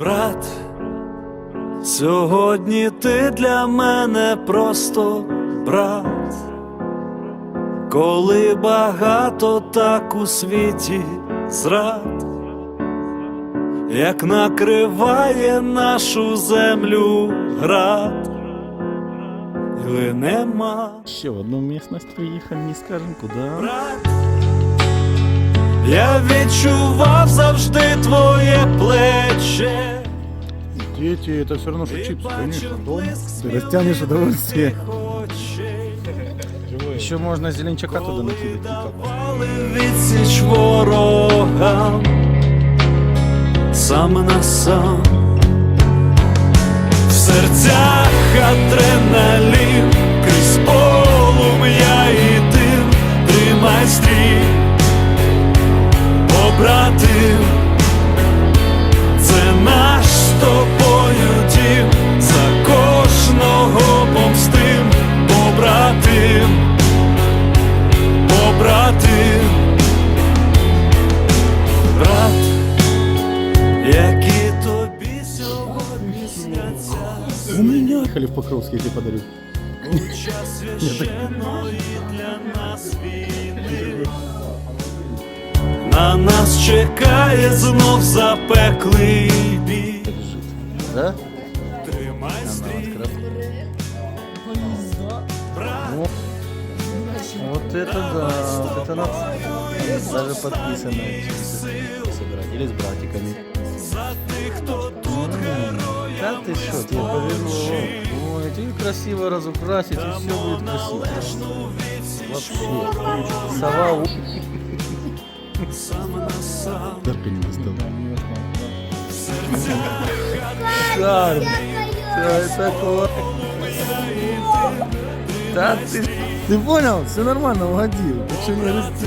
Брат, сьогодні ти для мене просто брат, коли багато так у світі зрад, як накриває нашу землю град, і нема Ще в одну місцевість приїхали, не скажемо куди. брат. Я відчував завжди твоє плече. Дети, это все равно, что І чипсы, бачив конечно. Дом. блиск Ты растянешь удовольствие. твоїх очей. Еще можно зеленчака туда Коли накидать. типа. давали відсіч ворогам сам на сам в серцях адреналін У меня. Ехали в Покровский, я тебе подарю. час священної для нас війни. На нас чекає знов запеклий бій. Да? Тримай стрій, брат, Вот это да, вот это надо. Даже подписано. Собирать. Или с братиками. Да ты что, тебе повезло. Ой, тебе красиво разукрасить, и все будет красиво. Вообще. Сова у... Сам на сам Терпение достал. Шарм. Да, это. Да ты... Ты понял? Все нормально, угодил. Ты что не расти?